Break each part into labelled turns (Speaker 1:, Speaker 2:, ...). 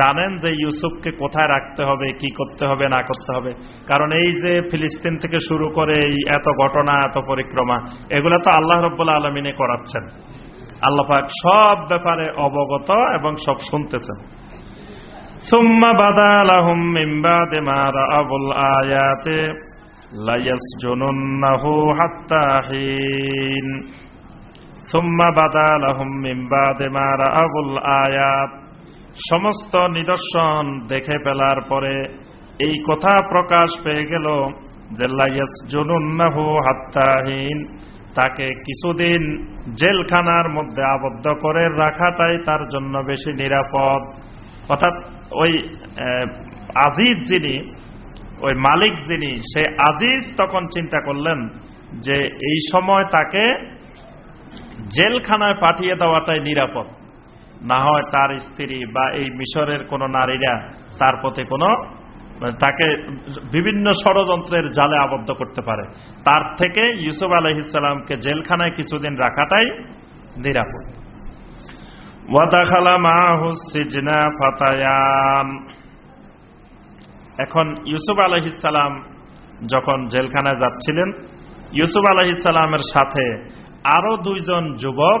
Speaker 1: জানেন যে ইউসুফকে কোথায় রাখতে হবে, কি করতে হবে, না করতে হবে। কারণ এই যে ফিলিস্তিন থেকে শুরু করে এই এত ঘটনা, এত পরিক্রমা, এগুলো তো আল্লাহ রব্বুল্লা আলমিনে করাচ্ছেন। আল্লাহ পাক সব ব্যাপারে অবগত এবং সব শুনতেছেন। সুম্মা বাদে মা রাআবুল আয়াতে লায়াসজুনুন্নাহু হাত্তা হিন। সুম্মা বাদালাহুম মিন বাদে মা রাআবুল আয়াত সমস্ত নিদর্শন দেখে ফেলার পরে এই কথা প্রকাশ পেয়ে গেল যে লায়াসজুনুন্নাহু হাত্তা হিন তাকে কিছুদিন জেলখানার মধ্যে আবদ্ধ করে রাখাটাই তার জন্য বেশি নিরাপদ। অর্থাৎ ওই আজিজ যিনি, ওই মালিক যিনি, সে আজিজ তখন চিন্তা করলেন যে, এই সময় তাকে জেলখানায় পাঠিয়ে দেওয়াটাই নিরাপদ। না হয় তার স্ত্রী বা এই মিশরের কোন নারীরা তার প্রতি কোনো, তাকে বিভিন্ন ষড়যন্ত্রের জালে আবদ্ধ করতে পারে। তার থেকে ইউসুফ আলহিসামকে জেলখানায় কিছুদিন রাখাটাই নিরাপদ। এখন ইউসুফ আলহিসাম যখন জেলখানায় যাচ্ছিলেন, ইউসুফ আলহিসামের সাথে আরও দুইজন যুবক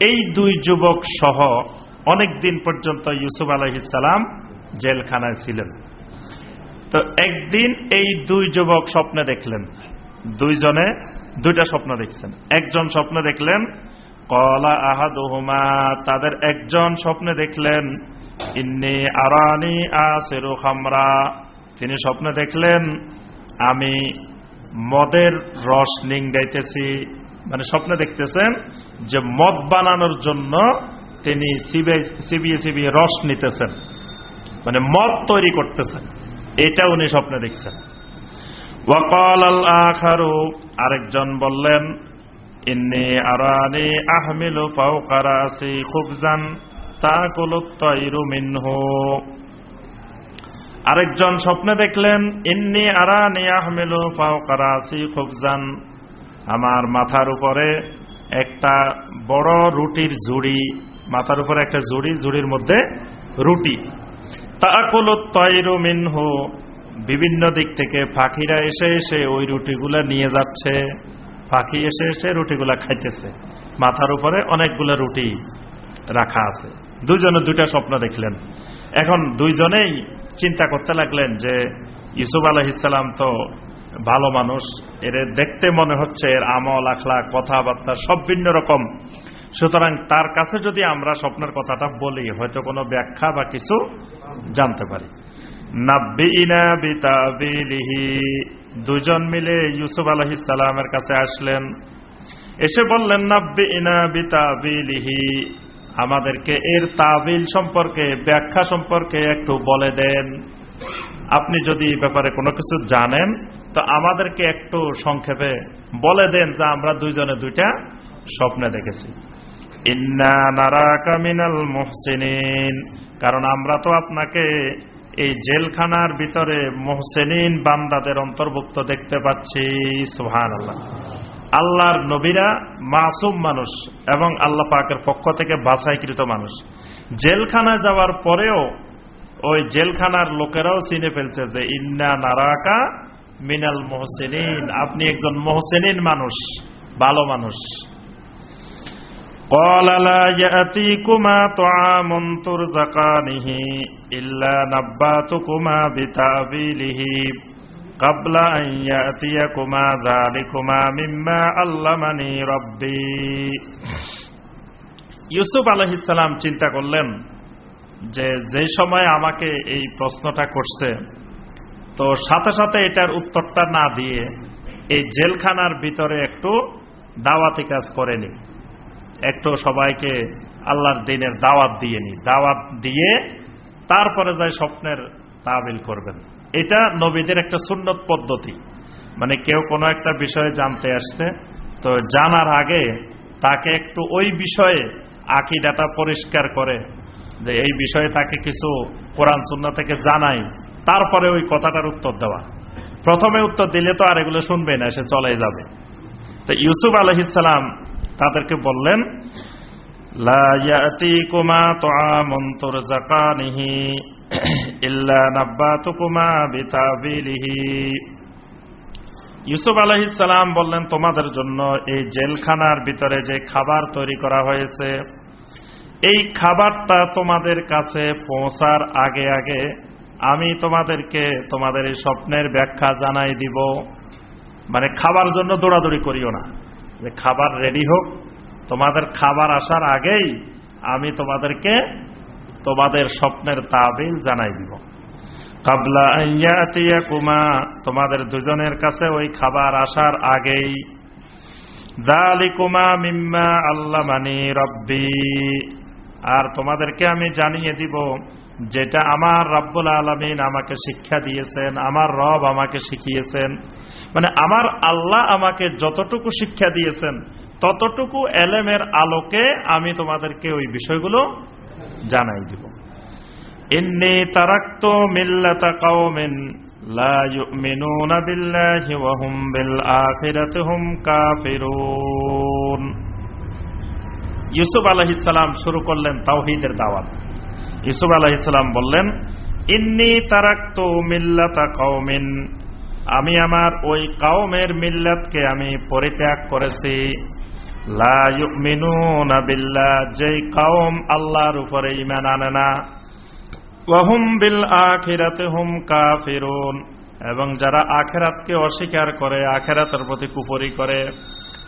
Speaker 1: এই দুই যুবক সহ অনেক দিন পর্যন্ত ইউসুফ আলহিসাম জেলখানায় ছিলেন। তো একদিন এই দুই যুবক স্বপ্নে দেখলেন। দুইজনে দুইটা স্বপ্ন দেখছেন। একজন স্বপ্নে দেখলেন, কলা আহাদুহুমা তাদের একজন স্বপ্নে দেখলেন, ইন্নি আরানি আসেরু খামরা তিনি স্বপ্নে দেখলেন, আমি মদের রস নিংড়াইতেছি মানে স্বপ্নে দেখতেছেন যে মদ বানানোর জন্য তিনি সিবিয়ে সিবিয়ে রস নিতেছেন। মানে মদ তৈরি করতেছেন। এটা উনি স্বপ্নে দেখছেন। ওয়াকাল আল আখারু, আরেকজন বললেন, ইন্নি আরানি আহমিলু ফাওকারাসি খুবজান তাকুলুত তাইরু মিনহু। আরেকজন স্বপ্নে দেখলেন, ইন্নি আরানি আহমিলু ফাওকারাসি খুবজান আমার মাথার উপরে একটা বড় রুটির জুড়ি মাথার উপরে একটা জুড়ি জুড়ির মধ্যে রুটি। তাকুল তৈরু মিনহু, বিভিন্ন দিক থেকে পাখিরা এসে এসে ওই রুটিগুলা নিয়ে যাচ্ছে। পাখি এসে এসে রুটিগুলা খাইতেছে। মাথার উপরে অনেকগুলো রুটি রাখা আছে। দুইজনে দুইটা স্বপ্ন দেখলেন। এখন দুইজনেই চিন্তা করতে লাগলেন যে ইসুফ আলহিসাম তো ভালো মানুষ, এর দেখতে মনে হচ্ছে এর আমল আখলা কথাবার্তা সব ভিন্ন রকম। সুতরাং তার কাছে যদি আমরা স্বপ্নের কথাটা বলি, হয়তো কোনো ব্যাখ্যা বা কিছু জানতে পারি। দুজন মিলে ইউসুফ আলহিসামের কাছে আসলেন। এসে বললেন নাব্বি ইনা বিতাবিলিহি। আমাদেরকে এর তাবিল সম্পর্কে, ব্যাখ্যা সম্পর্কে একটু বলে দেন। আপনি যদি ব্যাপারে কোনো কিছু জানেন, তো আমাদেরকে একটু সংক্ষেপে বলে দেন যে আমরা দুইজনে দুইটা স্বপ্নে দেখেছি। ইন্না নারাকা মিনাল মুহসিনিন। কারণ আমরা তো আপনাকে এই জেলখানার ভিতরে মোহসেনিন বান্দাদের অন্তর্ভুক্ত দেখতে পাচ্ছি সুহান আল্লাহ আল্লাহর নবীরা মাসুম মানুষ এবং আল্লাহ পাকের পক্ষ থেকে বাছাইকৃত মানুষ। জেলখানা যাওয়ার পরেও ওই জেলখানার লোকেরাও চিনে ফেলছে যে ইন্না নারাকা মিনাল মোহসেনিন আপনি একজন মোহসেনিন মানুষ ভালো মানুষ قال لا يأتيكما طعام ترزقانه إلا نباتكما بتأويله قبل أن يأتيكما ذلكما مما علمني ربي ইউসুফ আলহিসাম চিন্তা করলেন যে যে সময় আমাকে এই প্রশ্নটা করছে, তো সাথে সাথে এটার উত্তরটা না দিয়ে এই জেলখানার ভিতরে একটু দাওয়াতি কাজ করেনি একটু সবাইকে আল্লাহর দিনের দাওয়াত দিয়ে নি দাওয়াত দিয়ে তারপরে যাই স্বপ্নের তাবিল করবেন। এটা নবীদের একটা সুন্নত পদ্ধতি। মানে কেউ কোনো একটা বিষয়ে জানতে আসছে, তো জানার আগে তাকে একটু ওই বিষয়ে আকিদাটা পরিষ্কার করে যে এই বিষয়ে তাকে কিছু কোরআন সুন্না থেকে জানাই, তারপরে ওই কথাটার উত্তর দেওয়া। প্রথমে উত্তর দিলে তো আর এগুলো শুনবে না, সে চলে যাবে। তো ইউসুফ আলহিসাম তাদেরকে বললেন ইউসুফ আলহিসাম বললেন, তোমাদের জন্য এই জেলখানার ভিতরে যে খাবার তৈরি করা হয়েছে এই খাবারটা তোমাদের কাছে পৌঁছার আগে আগে আমি তোমাদেরকে তোমাদের এই স্বপ্নের ব্যাখ্যা জানাই দিব। মানে খাবার জন্য দৌড়াদৌড়ি করিও না। যে খাবার রেডি হোক, তোমাদের খাবার আসার আগেই আমি তোমাদেরকে তোমাদের স্বপ্নের তাবিল জানাই দিব। কাবলা কুমা তোমাদের দুজনের কাছে ওই খাবার আসার আগেই। কুমা মিম্মা আল্লাহ মানি রব্বি। আর তোমাদেরকে আমি জানিয়ে দিব, যেটা আমার রব্বুল আলমিন আমাকে শিক্ষা দিয়েছেন, আমার রব আমাকে শিখিয়েছেন মানে আমার আল্লাহ আমাকে যতটুকু শিক্ষা দিয়েছেন, ততটুকু এলেমের আলোকে আমি তোমাদেরকে ওই বিষয়গুলো জানাই দিব। ইন্নি তারাক্ত মিল্লাতা কাওমিন লা ইউমিনুনা বিল্লাহি ওয়া হুম বিল আখিরাতি হুম কাফিরুন। ইউসুফ আলাইহিস সালাম শুরু করলেন তাওহিদের দাওয়াত। ইউসুফ আলাইহিস সালাম বললেন, ইন্নি তারাক তারাক্ত মিল্লাতা কাওমিন। আমি আমার ওই কাউমের মিল্লাতকে আমি পরিত্যাগ করেছি। যেই কাউম আল্লাহর উপরে ঈমান আনে না। হুম এবং যারা আখেরাতকে অস্বীকার করে, আখেরাতের প্রতি কুপরি করে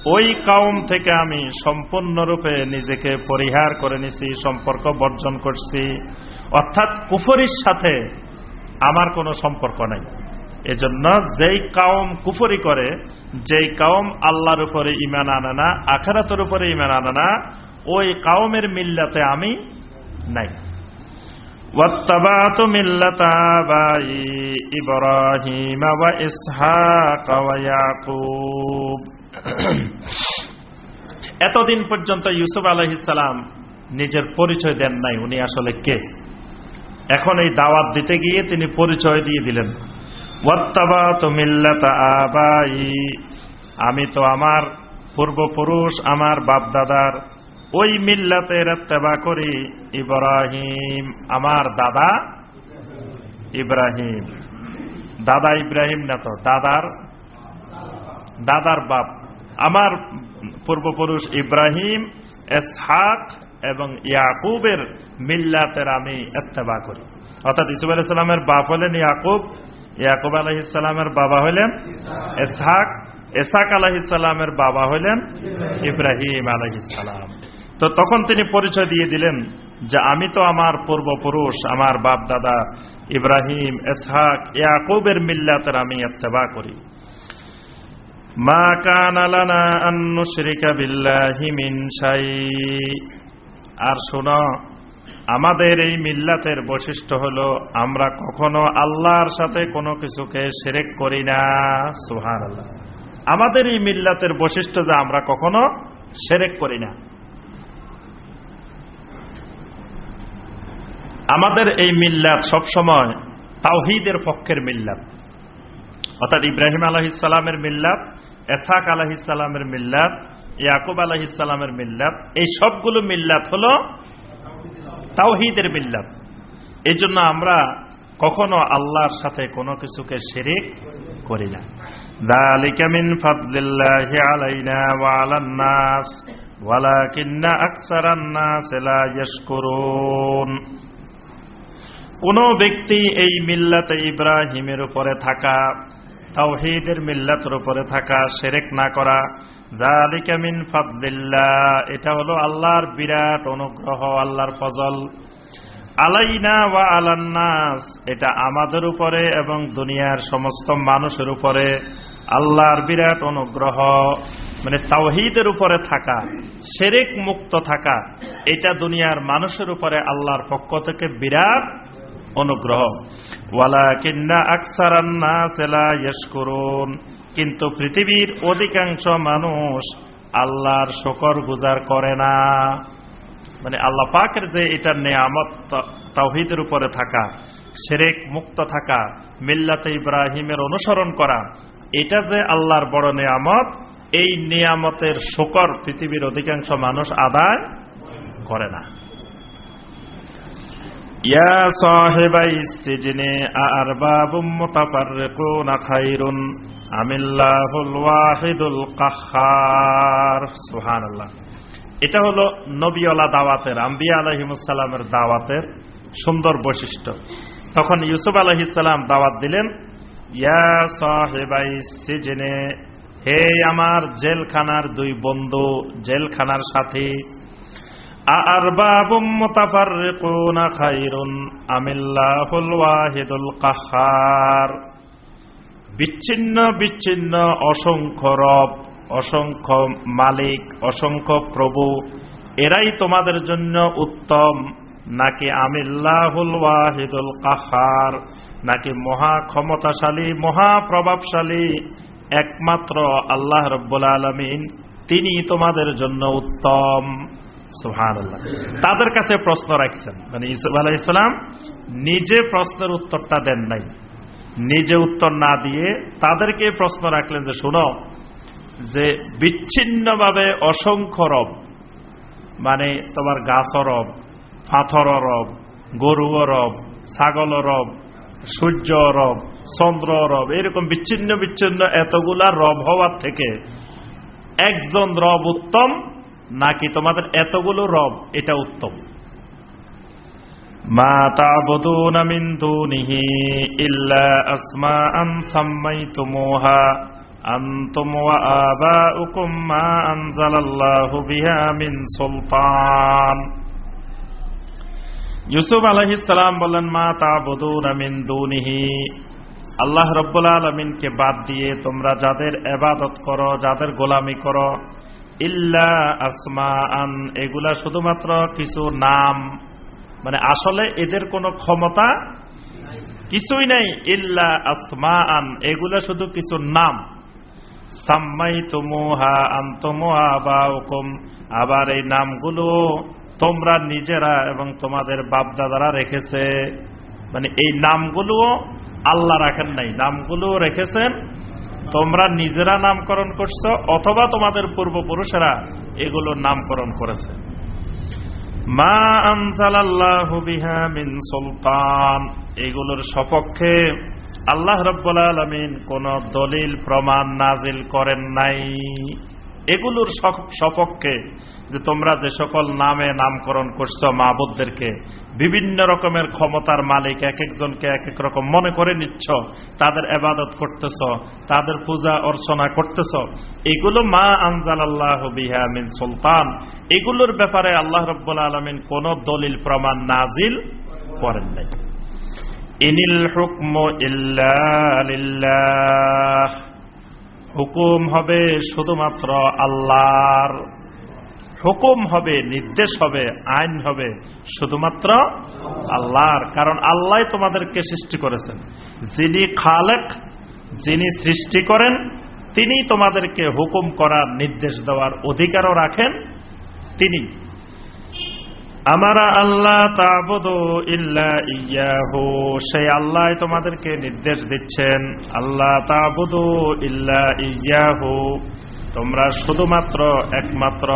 Speaker 1: ওই কাউম থেকে আমি সম্পূর্ণরূপে নিজেকে পরিহার করে নিছি সম্পর্ক বর্জন করছি অর্থাৎ কুফরির সাথে আমার কোনো সম্পর্ক নাই এজন্য যেই কাউম কুফরি করে যেই কাউম আল্লাহর উপরে ইমান আনে না আখেরাতের উপরে ইমান আনে না ওই কাউমের মিল্লাতে আমি নাই واتبعت ملة آبائي إبراهيم وإسحاق ويعقوب এতদিন পর্যন্ত ইউসুফ আলহিসাম নিজের পরিচয় দেন নাই, উনি আসলে কে? এখন এই দাওয়াত দিতে গিয়ে তিনি পরিচয় দিয়ে দিলেন। আমি তো আমার পূর্বপুরুষ, আমার বাপদাদার ওই মিল্লাতের তেবা করি, ইব্রাহিম, আমার দাদা ইব্রাহিম। দাদা ইব্রাহিম না তো, দাদার দাদার বাপ। আমার পূর্বপুরুষ ইব্রাহিম এসহাক এবং ইয়াকুবের মিল্লাতের আমি এত্তেবা করি। অর্থাৎ ইসুফ আলাইসাল্লামের বাপ হলেন ইয়াকুব ইয়াকুব আলহিসাল্লামের বাবা হলেন এসহাক এসাক আলহিসাল্লামের বাবা হলেন ইব্রাহিম আলহিসাল্লাম তো তখন তিনি পরিচয় দিয়ে দিলেন যে আমি তো আমার পূর্বপুরুষ, আমার বাপ দাদা ইব্রাহিম এসহাক ইয়াকুবের মিল্লাতের আমি এত্তেবা করি। মা বিল্লাহি আর শোনো, আমাদের এই মিল্লাতের বৈশিষ্ট্য হল, আমরা কখনো আল্লাহর সাথে কোনো কিছুকে সেরেক করি না। সুহান আল্লাহ আমাদের এই মিল্লাতের বৈশিষ্ট্য যে আমরা কখনো সেরেক করি না। আমাদের এই মিল্লাত সবসময় তাওহিদের পক্ষের মিল্লাত। অর্থাৎ ইব্রাহিম আলহিসাল্লামের মিল্লাত এসাক আলহিসাল্লামের মিল্লাত ইয়াকুব আলহিসাল্লামের মিল্লাত এই সবগুলো মিল্লাত হল তাওহিদের মিল্লাত এই জন্য আমরা কখনো আল্লাহর সাথে কোনো কিছুকে শিরিক করি না ذلك من فضل الله علينا وعلى الناس ولكن أكثر الناس لا يشكرون কোন ব্যক্তি এই মিল্লাতে ইব্রাহিমের উপরে থাকা তাওহিদের মিল্লাতের উপরে থাকা সেরেক না করা জালিকা মিন ফাদলিল্লাহ, এটা হলো আল্লাহর বিরাট অনুগ্রহ, আল্লাহর ফজল। আলাইনা ওয়া আলান্নাস এটা আমাদের উপরে এবং দুনিয়ার সমস্ত মানুষের উপরে আল্লাহর বিরাট অনুগ্রহ। মানে তাওহিদের উপরে থাকা সেরেক মুক্ত থাকা, এটা দুনিয়ার মানুষের উপরে আল্লাহর পক্ষ থেকে বিরাট অনুগ্রহ। ওয়ালা কিন্না আকসারান্না সেলা করুন কিন্তু পৃথিবীর অধিকাংশ মানুষ আল্লাহর শকর গুজার করে না। মানে আল্লাহ পাকের যে এটা নেয়ামত তাওহিদের উপরে থাকা সেরেক মুক্ত থাকা, মিল্লাতে ইব্রাহিমের অনুসরণ করা, এটা যে আল্লাহর বড় নেয়ামত, এই নিয়ামতের শকর পৃথিবীর অধিকাংশ মানুষ আদায় করে না। ইয়া এটা হলো নবীওয়ালা দাওয়াতের, আম্বিয়া আলহিমুসাল্লামের দাওয়াতের সুন্দর বৈশিষ্ট্য। তখন ইউসুফ আলহিসাল্লাম দাওয়াত দিলেন, ইয়া সাহেবাই সিজনে, হে আমার জেলখানার দুই বন্ধু, জেলখানার সাথী আরবাবুম মুতাফাররিকুনা খায়রুন আমিল্লাহুল ওয়াহিদুল কাহ্হার বিচ্ছিন্ন বিচ্ছিন্ন, অসংখ্য রব, অসংখ্য মালিক, অসংখ্য প্রভু, এরাই তোমাদের জন্য উত্তম। নাকি আমিল্লাহুল ওয়াহিদুল কাহার? নাকি মহা ক্ষমতাশালী, মহা প্রভাবশালী, একমাত্র আল্লাহ রব্বুল আলমিন তিনি তোমাদের জন্য উত্তম? তাদের কাছে প্রশ্ন রাখছেন মানে ইসুফ আলাহ ইসলাম নিজে প্রশ্নের উত্তরটা দেন নাই। নিজে উত্তর না দিয়ে তাদেরকে প্রশ্ন রাখলেন যে, শুনো, যে বিচ্ছিন্নভাবে অসংখ্য রব মানে তোমার গাছ রব পাথর রব গরু রব ছাগল রব সূর্য রব চন্দ্র রব, এরকম বিচ্ছিন্ন বিচ্ছিন্ন এতগুলা রব হওয়ার থেকে একজন রব উত্তম নাকি তোমাদের এতগুলো রব এটা উত্তম? মা ইউসুফ বলেন মা তাবুদুনা মিন দুনিহি। আল্লাহ রব্বুল আলমিনকে বাদ দিয়ে তোমরা যাদের এবাদত করো, যাদের গোলামি করো ইল্লা আসমা আন এগুলা শুধুমাত্র কিছু নাম। মানে আসলে এদের কোনো ক্ষমতা কিছুই নেই। ইল্লা আসমা আন এগুলা শুধু কিছু নাম। সাম্মাই তুমুহা আন্তমুহা বা হুকুম আবার এই নামগুলো তোমরা নিজেরা এবং তোমাদের বাপদাদারা রেখেছে। মানে এই নামগুলোও আল্লাহ রাখেন নাই নামগুলো রেখেছেন তোমরা নিজেরা নামকরণ করছ, অথবা তোমাদের পূর্বপুরুষেরা এগুলো নামকরণ করেছে। মা আনসালাল্লাহু মিন সুলতান। এগুলোর সপক্ষে আল্লাহ রব্বুল আলমিন কোন দলিল, প্রমাণ নাজিল করেন নাই। এগুলোর সপক্ষে যে তোমরা যে সকল নামে নামকরণ করছ মাহবুদদেরকে বিভিন্ন রকমের ক্ষমতার মালিক, এক একজনকে এক এক রকম মনে করে নিচ্ছ, তাদের এবাদত করতেছ, তাদের পূজা অর্চনা করতেছ। এগুলো মা আনজাল আল্লাহ বিহা মিন সুলতান। এগুলোর ব্যাপারে আল্লাহ রব্বুল আলমিন কোন দলিল, প্রমাণ নাজিল করেন নাই। ইনিল হুকম ইল্লাহ হুকুম হবে শুধুমাত্র আল্লাহর। হুকুম হবে, নির্দেশ হবে, আইন হবে শুধুমাত্র আল্লাহর। কারণ আল্লাহ তোমাদেরকে সৃষ্টি করেছেন। যিনি খালেক, যিনি সৃষ্টি করেন, তিনি তোমাদেরকে হুকুম করার নির্দেশ দেওয়ার অধিকারও রাখেন। তিনি আমারা আল্লাহ তাবুদু ইল্লা ইয়াহু। সেই আল্লাহ তোমাদেরকে নির্দেশ দিচ্ছেন, আল্লাহ ইল্লা ইয়াহু। তোমরা শুধুমাত্র একমাত্র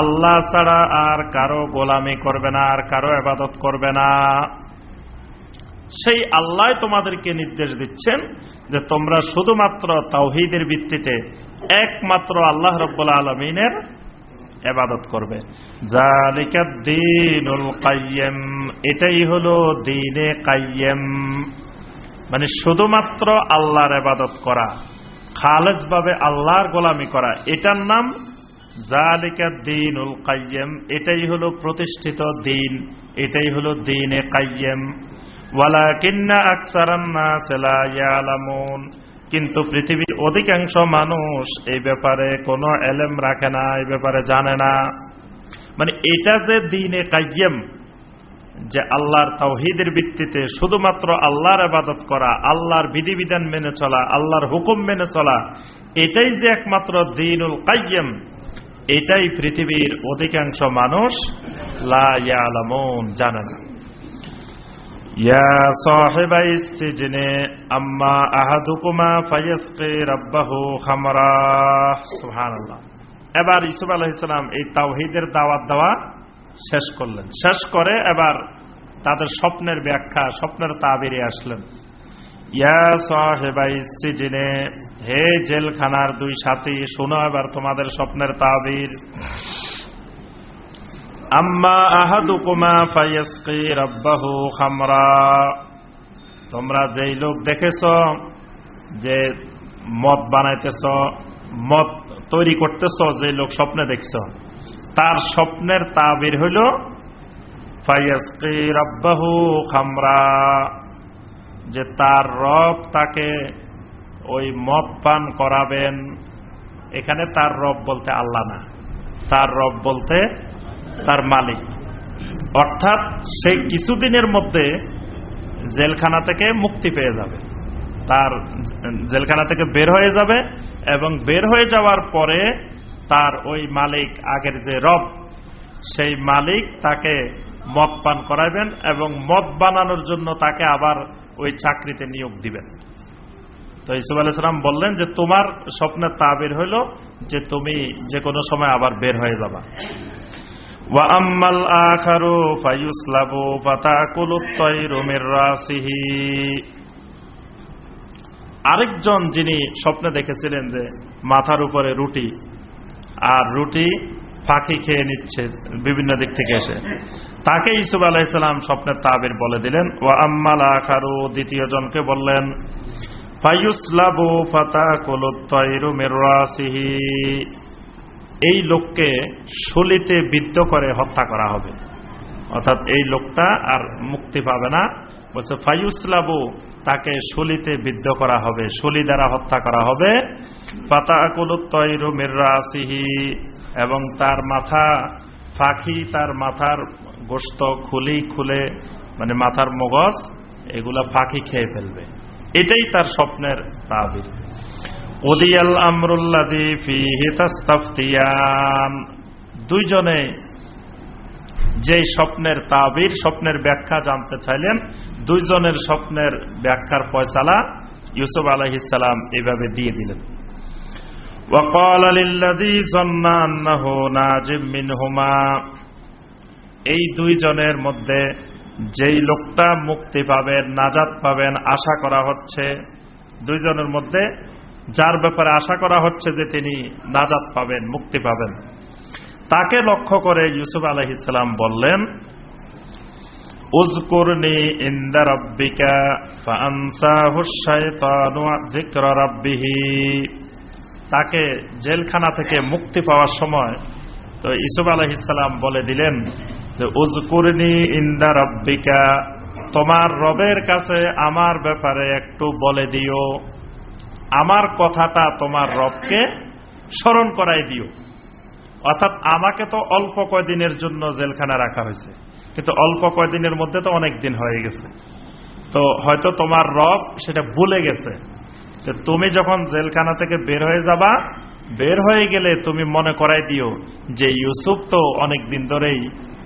Speaker 1: আল্লাহ ছাড়া আর কারও গোলামি করবে না, আর কারও আবাদত করবে না। সেই আল্লাহ তোমাদেরকে নির্দেশ দিচ্ছেন যে তোমরা শুধুমাত্র তাওহিদের ভিত্তিতে একমাত্র আল্লাহ রব্বুল আলমিনের এবাদত করবে। এটাই হলো দিনে কাইয়েম মানে শুধুমাত্র আল্লাহর এবাদত করা খালেজ ভাবে আল্লাহর গোলামি করা, এটার নাম জালিকা দিনুল কাইয়েম এটাই হলো প্রতিষ্ঠিত দিন এটাই হলো দিনে কাইয়েম ওয়ালা কিন্না আকসারান্না সেলা ইয়ালামুন। কিন্তু পৃথিবীর অধিকাংশ মানুষ এই ব্যাপারে কোনো এলেম রাখে না, এই ব্যাপারে জানে না। মানে এটা যে দিনে কাইয়েম যে আল্লাহর তাওহিদের ভিত্তিতে শুধুমাত্র আল্লাহর আবাদত করা, আল্লাহর বিধিবিধান মেনে চলা, আল্লাহর হুকুম মেনে চলা, এটাই যে একমাত্র দিনুল কাইয়েম এটাই পৃথিবীর অধিকাংশ মানুষ লা জানে না। এবার ইসুফ আলাইহিসসালাম এই তাওহিদের দাওয়াত দেওয়া শেষ করলেন। শেষ করে এবার তাদের স্বপ্নের ব্যাখ্যা, স্বপ্নের তাবিরে আসলেন। ইয়া সাহেবাই সিজনে হে জেলখানার দুই সাথী, শোনো এবার তোমাদের স্বপ্নের তাবির। আম্মা খামরা। তোমরা যেই লোক দেখেছ, যে মদ বানাইতেছ, মদ তৈরি করতেছ যে লোক স্বপ্নে দেখছ, তার স্বপ্নের তাবির হইল ফায়াসকি রাব্বাহু খামরা। যে তার রব তাকে ওই মদ পান করাবেন, এখানে তার রব বলতে আল্লাহ না, তার রব বলতে তার মালিক। অর্থাৎ সেই কিছুদিনের মধ্যে জেলখানা থেকে মুক্তি পেয়ে যাবে। তার জেলখানা থেকে বের হয়ে যাবে এবং বের হয়ে যাওয়ার পরে তার ওই মালিক, আগের যে রব, সেই মালিক তাকে মদ পান করাবেন এবং মদ বানানোর জন্য তাকে আবার ওই চাকরিতে নিয়োগ দিবেন। তো ইসুফ আলাইসালাম বললেন যে, তোমার স্বপ্নের তাবির হইল যে, তুমি যে কোনো সময় আবার বের হয়ে যাবা। ওয়াম্মাল আখারু ফায়ুসলাবু ফাতাকুলুত তায়রু মির রাসিহি। আরেকজন যিনি স্বপ্নে দেখেছিলেন যে মাথার উপরে রুটি, আর রুটি ফাঁকি খেয়ে নিচ্ছে বিভিন্ন দিক থেকে এসে। তাকে ইসুফ আলাইসালাম স্বপ্নের তাবির বলে দিলেন ও আম্মাল আখারু। দ্বিতীয় জনকে বললেন ফাইসলাবু ফাতা কলুত্তরু মেরাসিহি এই লোককে শুলিতে বিদ্ধ করে হত্যা করা হবে। অর্থাৎ এই লোকটা আর মুক্তি পাবে না। বলছে ফাইউসলাবু তাকে শুলিতে বিদ্ধ করা হবে শুলি দ্বারা হত্যা করা হবে। পাতা কুলুত্তরু মির্রাসিহি এবং তার মাথা, ফাঁকি তার মাথার গোস্ত খুলি খুলে মানে মাথার মগজ, এগুলা ফাঁকি খেয়ে ফেলবে। এটাই তার স্বপ্নের তাবির। ওদিয়াল আমরুল্লাদি ফি হিতাস্তাফতিয়ান দুইজনে যেই স্বপ্নের তাবির, স্বপ্নের ব্যাখ্যা জানতে চাইলেন, দুইজনের স্বপ্নের ব্যাখ্যার পয়সালা ইউসুফ আলহিসাল্লাম এভাবে দিয়ে দিলেন। ওয়াকাল আলিল্লাদি জন্নাহ নাজিম এই দুইজনের মধ্যে যেই লোকটা মুক্তি পাবেন, নাজাত পাবেন, আশা করা হচ্ছে, দুইজনের মধ্যে যার ব্যাপারে আশা করা হচ্ছে যে তিনি নাজাত পাবেন, মুক্তি পাবেন। তাকে লক্ষ্য করে ইউসুফ আলহিসাম বললেন তাকে জেলখানা থেকে মুক্তি পাওয়ার সময় তো ইসুফ আলহিসাম বলে দিলেন যে উজকুরনি ইন্দা রব্বিকা, তোমার রবের কাছে আমার ব্যাপারে একটু বলে দিও। আমার কথাটা তোমার রবকে স্মরণ করাই দিও। অর্থাৎ আমাকে তো অল্প কয়দিনের জন্য জেলখানা রাখা হয়েছে। কিন্তু অল্প কয়দিনের মধ্যে তো অনেক দিন হয়ে গেছে। তো হয়তো তোমার রব সেটা ভুলে গেছে তুমি যখন জেলখানা থেকে বের হয়ে যাবা, বের হয়ে গেলে তুমি মনে করাই দিও যে ইউসুফ তো অনেক দিন ধরেই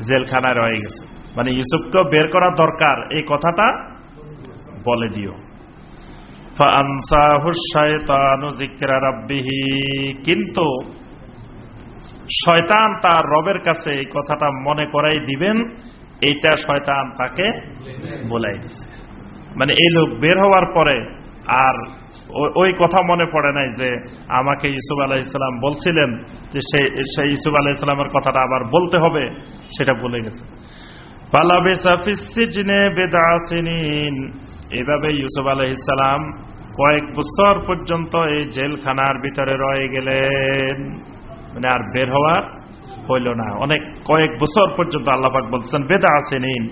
Speaker 1: জেলখানায় রয়ে গেছে। মানে ইউসুফকেও বের করা দরকার, এই কথাটা বলে দিও। কিন্তু শয়তান তার রবের কাছে এই কথাটা মনে করাই দিবেন, এইটা শয়তান তাকে বলাই দিছে। মানে এই লোক বের হওয়ার পরে আর ওই কথা মনে পড়ে নাই যে আমাকে ইসুফ আলাহ ইসলাম বলছিলেন যে সেই ইসুফ আলাহ ইসলামের কথাটা আবার বলতে হবে, সেটা বলে গেছে। এভাবে ইউসুফ আলহ ইসলাম কয়েক বছর পর্যন্ত এই জেলখানার ভিতরে রয়ে গেলেন মানে আর বের হওয়ার হইল না অনেক কয়েক বছর পর্যন্ত আল্লাহাক বলছেন বেদা আসেনিন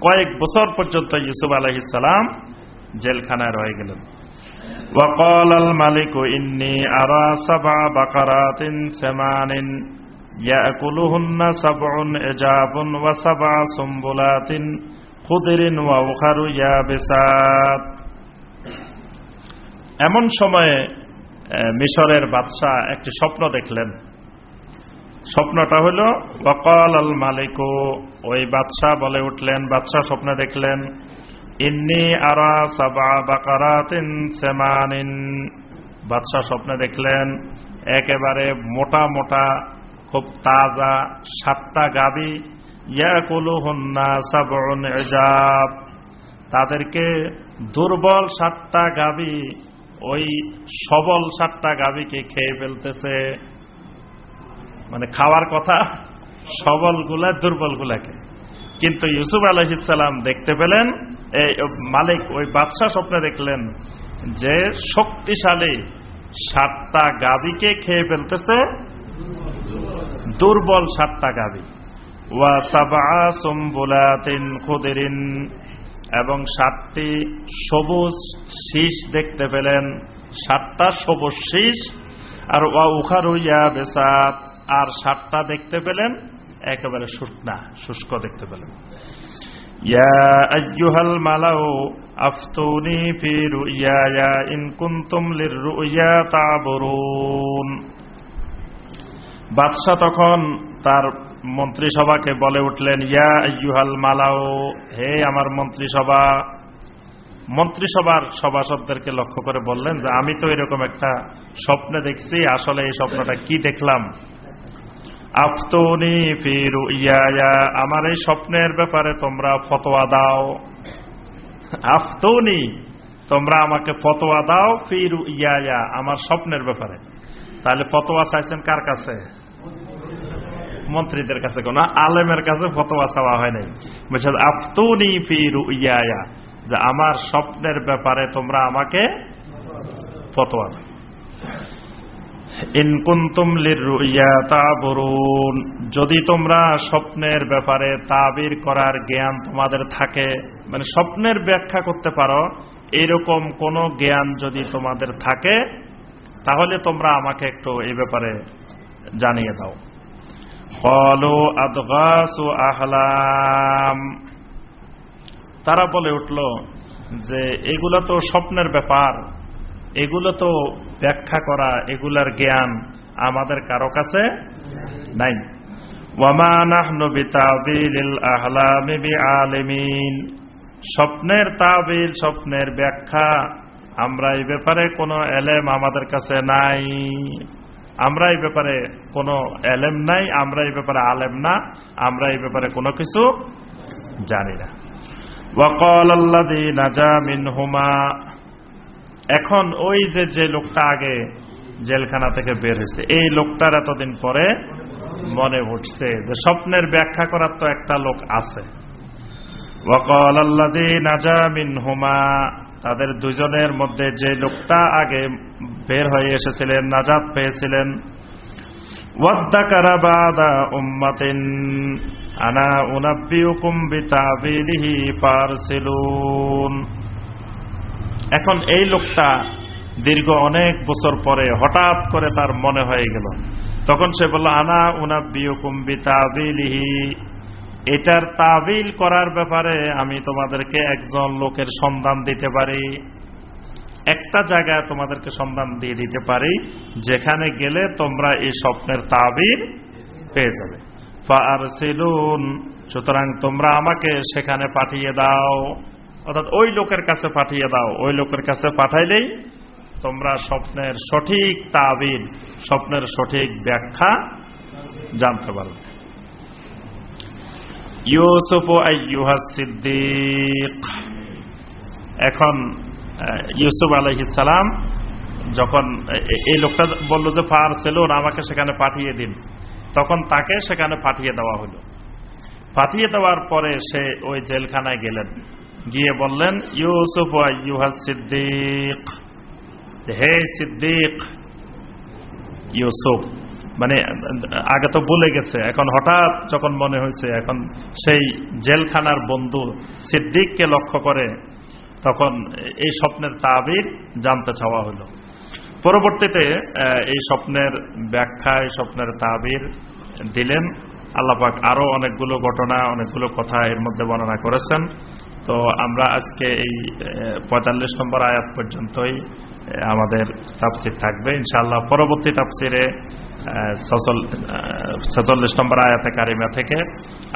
Speaker 1: কয়েক বছর পর্যন্ত ইউসুফ আলহ ইসলাম জেলখানায় রয়ে গেলেন وقال الملك إني أرى سبع بقرات سمان يأكلهن سبع إجاب وسبع سنبلات খুদেরিন ওয়াউখারু ইয়াবেসাত এমন সময়ে মিশরের বাদশাহ একটি স্বপ্ন দেখলেন। স্বপ্নটা হল, ওয়াকাল আল মালিকু ওই বাদশাহ বলে উঠলেন, বাদশাহ স্বপ্নে দেখলেন, ইন্নি আরা সাবা বাকারাতিন সেমানিন বাদশাহ স্বপ্নে দেখলেন, একেবারে মোটা মোটা, খুব তাজা সাতটা গাবি তাদেরকে দুর্বল সাতটা গাবি, ওই সবল সাতটা গাবিকে খেয়ে ফেলতেছে। মানে খাওয়ার কথা, সবলগুলা দুর্বলগুলাকে। কিন্তু ইউসুফ আলহিসাল্লাম দেখতে পেলেন, এই মালিক ওই বাদশাহ স্বপ্নে দেখলেন যে শক্তিশালী সাতটা গাবিকে খেয়ে ফেলতেছে, দুর্বল সাতটা গাবি। ওয়া এবং সাতটি সবুজ শীষ দেখতে পেলেন। সাতটা সবুজ শীষ, আর ওয়া উখারুইয়া বেসাত আর সাতটা দেখতে পেলেন, একেবারে শুকনা, শুষ্ক দেখতে পেলেন। ইয়া আইয়ুহাল আফতুনি ফি বাদশাহ তখন তার মন্ত্রিসভাকে বলে উঠলেন, ইয়া আইয়ুহাল মালাউ, হে আমার মন্ত্রিসভা। মন্ত্রিসভার সভাসদদেরকে লক্ষ্য করে বললেন যে, আমি তো এরকম একটা স্বপ্নে দেখছি, আসলে এই স্বপ্নটা কি দেখলাম? আফতনি ফির ইয়া আমার এই স্বপ্নের ব্যাপারে তোমরা ফতোয়া দাও। আফতনি, তোমরা আমাকে ফতোয়া দাও ফির ইয়া আমার স্বপ্নের ব্যাপারে। তাহলে ফতোয়া চাইছেন কার কাছে? মন্ত্রীদের কাছে কোন, আলেমের কাছে ফতোয়া চাওয়া হয় নাই। বলছে, আফতুনি ফির ইয়া যে আমার স্বপ্নের ব্যাপারে তোমরা আমাকে ফতোয়া দাও। যদি তোমরা স্বপ্নের ব্যাপারে তাবির করার জ্ঞান তোমাদের থাকে মানে স্বপ্নের ব্যাখ্যা করতে পারো, এরকম কোন জ্ঞান যদি তোমাদের থাকে, তাহলে তোমরা আমাকে একটু এই ব্যাপারে জানিয়ে দাও। ফলো আদগাসু আহলাম তারা বলে উঠল যে, এগুলো তো স্বপ্নের ব্যাপার। এগুলো তো ব্যাখ্যা করা, এগুলার জ্ঞান আমাদের কারও কাছে নাই। স্বপ্নের তাবিল, স্বপ্নের ব্যাখ্যা আমরা এই ব্যাপারে কোনো এলেম আমাদের কাছে নাই। আমরা এই ব্যাপারে কোনো এলেম নাই, আমরা এই ব্যাপারে আলেম না, আমরা এই ব্যাপারে কোনো কিছু জানি না। এখন ওই যে যে লোকটা আগে জেলখানা থেকে বের হয়েছে, এই লোকটার এতদিন পরে মনে উঠছে যে স্বপ্নের ব্যাখ্যা করার তো একটা লোক আছে। ওয়াকল আল্লাদি নাজা মিনহুমা তাদের দুজনের মধ্যে যে লোকটা আগে বের হয়ে এসেছিলেন নাজাদ পেয়েছিলেন। আনা এখন এই লোকটা দীর্ঘ অনেক বছর পরে হঠাৎ করে তার মনে হয়ে গেল। তখন সে বলল, আনা উনাব্বিউকুম বিতাবিলিহি এটার তাবিল করার ব্যাপারে আমি তোমাদেরকে একজন লোকের সন্ধান দিতে পারি। একটা জায়গায় তোমাদেরকে সন্ধান দিয়ে দিতে পারি, যেখানে গেলে তোমরা এই স্বপ্নের তাবিল পেয়ে যাবে। সুতরাং তোমরা আমাকে সেখানে পাঠিয়ে দাও। অর্থাৎ ওই লোকের কাছে পাঠিয়ে দাও। ওই লোকের কাছে পাঠাইলেই তোমরা স্বপ্নের সঠিক তাবিল, স্বপ্নের সঠিক ব্যাখ্যা জানতে পারবে। ইউসুফ সিদ্দিক। এখন ইউসুফ আলহিসাম যখন এই লোকটা বলল যে ফার সেলুন আমাকে সেখানে পাঠিয়ে দিন। তখন তাকে সেখানে পাঠিয়ে দেওয়া হলো। পাঠিয়ে দেওয়ার পরে সে ওই জেলখানায় গেলেন। গিয়ে বললেন, ইউসুফ ইউহাস সিদ্দিক। হে সিদ্দিক, ইউসুফ। মানে আগে তো বলে গেছে, এখন হঠাৎ যখন মনে হয়েছে, এখন সেই জেলখানার বন্ধু সিদ্দিককে লক্ষ্য করে তখন এই স্বপ্নের তাবির জানতে চাওয়া হলো। পরবর্তীতে এই স্বপ্নের ব্যাখ্যা এই স্বপ্নের তাবির দিলেন। আল্লাপাক আরও অনেকগুলো ঘটনা, অনেকগুলো কথা এর মধ্যে বর্ণনা করেছেন। তো আমরা আজকে এই পঁয়তাল্লিশ নম্বর আয়াত পর্যন্তই আমাদের তাপসির থাকবে। ইনশাআল্লাহ পরবর্তী তাপসিরে ছেচল্লিশ নম্বর আয়াতে কারিমা থেকে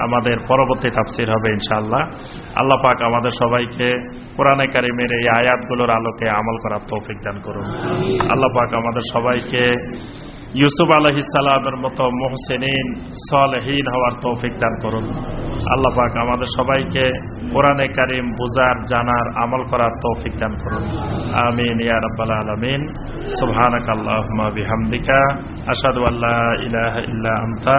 Speaker 1: আমাদের পরবর্তী তাফসির হবে ইনশাআল্লাহ। আল্লাহ পাক আমাদের সবাইকে কোরআনে কারিমের এই আয়াতগুলোর আলোকে আমল করার তৌফিক দান করুন। আল্লাহ পাক আমাদের সবাইকে ইউসুফ আলহিসাল্লামের মতো মোহসেনিন, সলহীন হওয়ার তৌফিক দান করুন। আল্লাহ পাক আমাদের সবাইকে কোরআনে কারিম বুজার জানার, আমল করার তৌফিক দান করুন। আমিন, ইয়া রাব্বাল আলামিন। সুবহানাক আল্লাহুম্মা বিহামদিকা। আশহাদু আল্লা ইলাহা ইল্লা আনতা।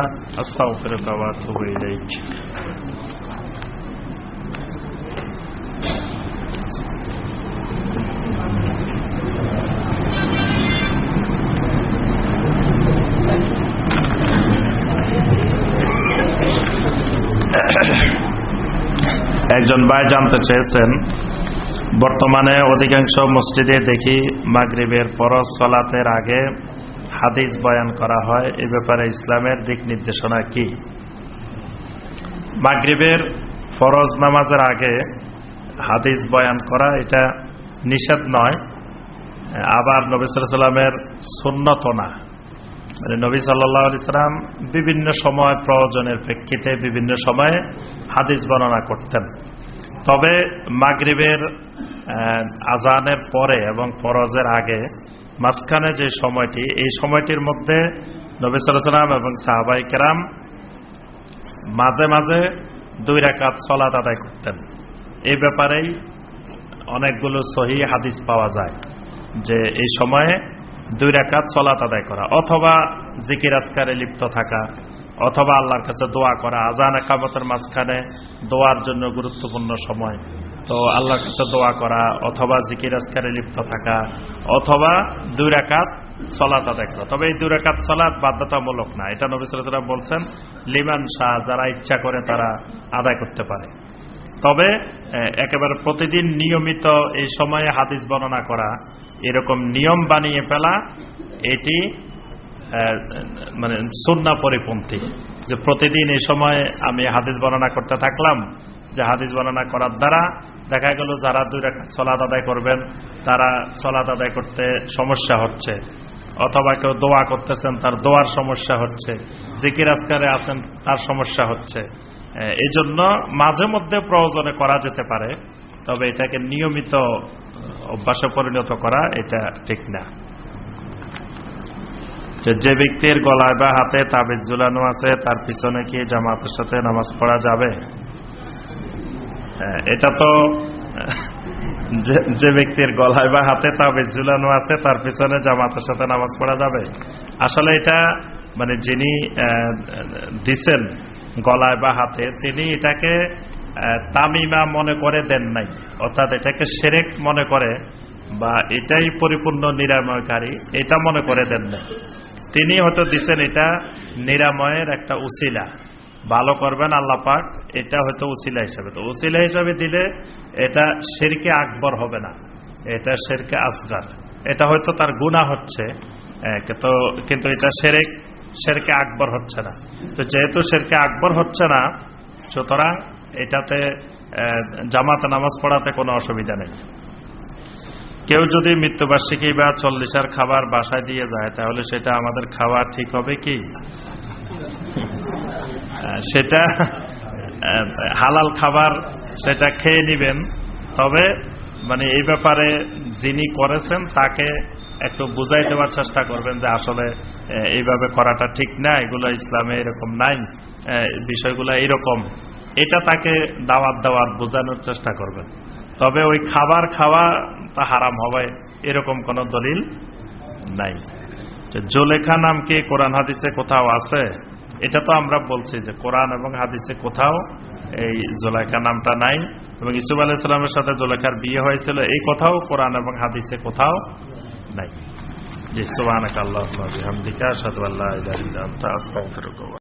Speaker 1: একজন ভাই জানতে চেয়েছেন, বর্তমানে অধিকাংশ মসজিদে দেখি মাগরিবের ফরজ সলাতের আগে হাদিস বয়ান করা হয়। এ ব্যাপারে ইসলামের দিক নির্দেশনা কি? মাগরিবের ফরজ নামাজের আগে হাদিস বয়ান করা এটা নিষেধ নয়, আবার নবী সাল্লামের সুন্নত না। মানে নবী সাল্লাহ বিভিন্ন সময় প্রয়োজনের প্রেক্ষিতে বিভিন্ন সময়ে হাদিস বর্ণনা করতেন। তবে মাগরিবের আজানের পরে এবং ফরজের আগে মাঝখানে যে সময়টি, এই সময়টির মধ্যে নবী সাল্লাম এবং সাহাবাই কেরাম মাঝে মাঝে দুই রাকাত সলাত আদায় করতেন। এই ব্যাপারেই অনেকগুলো সহি হাদিস পাওয়া যায় যে এই সময়ে দুই রাকাত সলাত আদায় করা, অথবা জিকির আসকারে লিপ্ত থাকা, অথবা আল্লাহর কাছে দোয়া করা আজান একামতের মাঝখানে দোয়ার জন্য গুরুত্বপূর্ণ সময়। তো আল্লাহর কাছে দোয়া করা, অথবা জিকির আসকারে লিপ্ত থাকা, অথবা দুই রাকাত সলাত আদায় করা। তবে এই দুই রাকাত সলাত বাধ্যতামূলক না, এটা নবী সাল্লাম বলছেন, লিমান শাহ, যারা ইচ্ছা করে তারা আদায় করতে পারে। তবে একেবারে প্রতিদিন নিয়মিত এই সময়ে হাদিস বর্ণনা করা এরকম নিয়ম বানিয়ে ফেলা, এটি মানে সুন্না পরিপন্থী। যে প্রতিদিন এই সময় আমি হাদিস বর্ণনা করতে থাকলাম, যে হাদিস বর্ণনা করার দ্বারা দেখা গেল যারা দুই রেখা আদায় করবেন, তারা সলাদ আদায় করতে সমস্যা হচ্ছে। অথবা কেউ দোয়া করতেছেন, তার দোয়ার সমস্যা হচ্ছে। জিকির আজকারে আছেন, তার সমস্যা হচ্ছে। এই জন্য মাঝে মধ্যে প্রয়োজনে করা যেতে পারে, তবে এটাকে নিয়মিত অভ্যাসে পরিণত করা এটা ঠিক না। যে ব্যক্তির গলায় বা হাতে তাবিজ ঝুলানো আছে তার পিছনে কি জামাতের সাথে নামাজ পড়া যাবে? হ্যাঁ, এটা তো যে- ব্যক্তির গলায় বা হাতে তাবিজ ঝুলানো আছে তার পিছনে জামাতের সাথে নামাজ পড়া যাবে। আসলে এটা মানে যিনি দিছেন গলায় বা হাতে তিনি এটাকে তামিমা মনে করে দেন নাই। অর্থাৎ এটাকে সেরেক মনে করে বা এটাই পরিপূর্ণ নিরাময়কারী, এটা মনে করে দেন নাই। তিনি হয়তো দিচ্ছেন এটা নিরাময়ের একটা উসিলা। ভালো করবেন আল্লাহ পাক, এটা হয়তো উসিলা হিসাবে। তো উসিলা হিসাবে দিলে এটা শেরকে আকবর হবে না। এটা শেরকে আসগার। এটা হয়তো তার গুণা হচ্ছে কিন্তু কিন্তু এটা সেরেক শেরকে আকবর হচ্ছে না। তো যেহেতু শেরকে আকবর হচ্ছে না, সুতরাং এটাতে জামাতে নামাজ পড়াতে কোনো অসুবিধা নেই। কেউ যদি মৃত্যুবার্ষিকী বা চল্লিশের খাবার বাসায় দিয়ে যায়, তাহলে সেটা আমাদের খাওয়া ঠিক হবে কি? সেটা হালাল খাবার সেটা খেয়ে নিবেন। তবে মানে এই ব্যাপারে যিনি করেছেন, তাকে একটু বুঝাই দেওয়ার চেষ্টা করবেন যে আসলে এইভাবে করাটা ঠিক না, এগুলো ইসলামে এরকম নাই বিষয়গুলো এরকম। এটা তাকে দাওয়াত দাওয়াত বোঝানোর চেষ্টা করবেন তবে ওই খাবার খাওয়া তা হারাম হবে এরকম কোন দলিল নাই। জোলেখা নাম কি কোরআন হাদিসে কোথাও আছে? এটা তো আমরা বলছি যে কোরআন এবং হাদিসে কোথাও এই জোলেখা নামটা নাই। এবং ইসুফ আলাইসালামের সাথে জোলেখার বিয়ে হয়েছিল, এই কথাও কোরআন এবং হাদিসে কোথাও নাই। জি সুবাহ আল্লাহ আল্লাহ